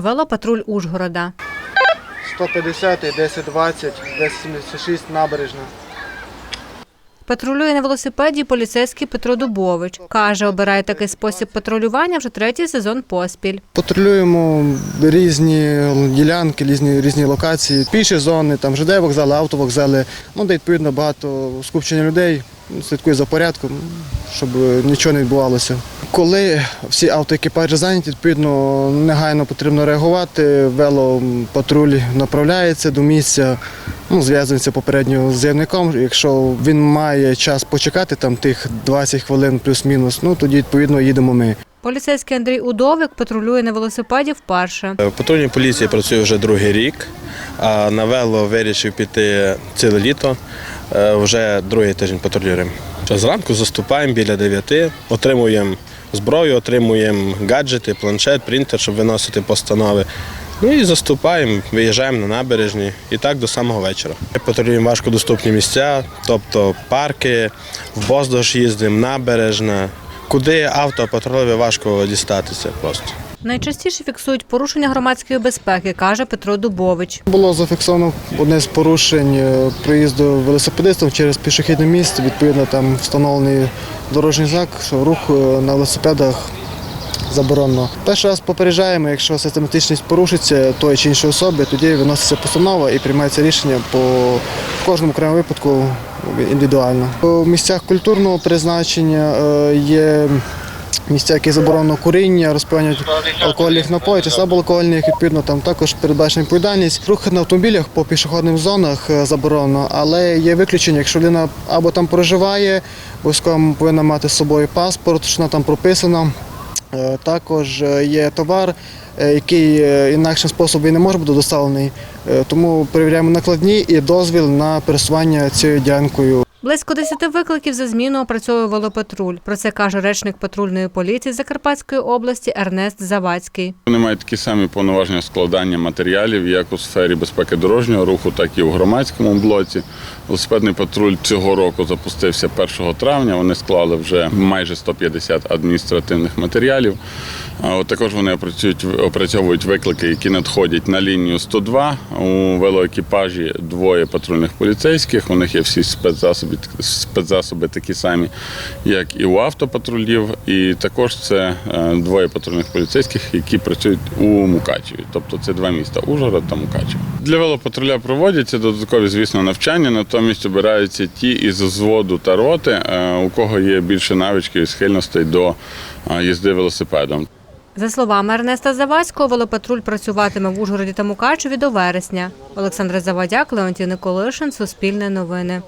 Велопатруль Ужгорода. 150, 1020, 1076 набережна. Патрулює на велосипеді поліцейський Петро Дубович. Каже, обирає такий спосіб патрулювання вже третій сезон поспіль. Патрулюємо різні ділянки, різні, різні локації, піші зони, там ЖД вокзали, автовокзали, ну, де відповідно багато скупчення людей, слідкує за порядком, щоб нічого не відбувалося. Коли всі автоекіпажі зайняті, відповідно негайно потрібно реагувати, велопатруль направляється до місця, ну, зв'язується попередньо з заявником. Якщо він має час почекати, там тих 20 хвилин плюс-мінус, ну тоді відповідно їдемо ми. Поліцейський Андрій Удовик патрулює на велосипеді вперше. В патрульній поліції працюю вже другий рік, а на вело вирішив піти ціле літо. Е, Вже другий тиждень патрулюємо. Зранку заступаємо біля 9, отримуємо зброю, отримуємо гаджети, планшет, принтер, щоб виносити постанови. Ну і заступаємо, виїжджаємо на набережні і так до самого вечора. Патрулюємо важкодоступні місця, тобто парки, в Боздож їздимо, набережна. Куди авто патрульові важко дістатися просто. Найчастіше фіксують порушення громадської безпеки, каже Петро Дубович. Було зафіксовано одне з порушень е, проїзду велосипедистів через пішохідне місце. Відповідно, там встановлений дорожній знак, що рух е, на велосипедах заборонено. Перший раз попереджаємо, якщо систематичність порушиться тої чи іншої особи, тоді виноситься постанова і приймається рішення по кожному окремому випадку індивідуально. У місцях культурного призначення е, є місця, які заборонено куріння, розпивання алкогольних напоїв чи слабоалкогольних, відповідно, там також передбачена відповідальність. Рух на автомобілях по пішохідним зонах е, заборонено, але є виключення, якщо людина або там проживає, обов'язково повинна мати з собою паспорт, що вона там прописана. Е, Також е, є товар, який інакшим способом і не може бути доставлений, тому перевіряємо накладні і дозвіл на пересування цією ділянкою. Близько 10 викликів за зміну опрацьовує велопатруль. Про це каже речник патрульної поліції Закарпатської області Ернест Завадський. Вони мають такі самі повноваження складання матеріалів, як у сфері безпеки дорожнього руху, так і у громадському блоці. Велосипедний патруль цього року запустився 1 травня. Вони склали вже майже 150 адміністративних матеріалів. Також вони опрацьовують виклики, які надходять на лінію 102. У велоекіпажі двоє патрульних поліцейських. У них є всі спецзасоби, спецзасоби такі самі, як і у автопатрулів. І також це е, двоє патрульних поліцейських, які працюють у Мукачеві. Тобто це два міста Ужгород та Мукачево. Для велопатруля проводяться додаткові, звісно, навчання, натомість обираються ті із взводу та роти, е, у кого є більше навички і схильностей до е, їзди велосипедом. За словами Ернеста Завадського, велопатруль працюватиме в Ужгороді та Мукачеві до вересня. Олександр Завадяк, Леонтій Николишин, Суспільне новини.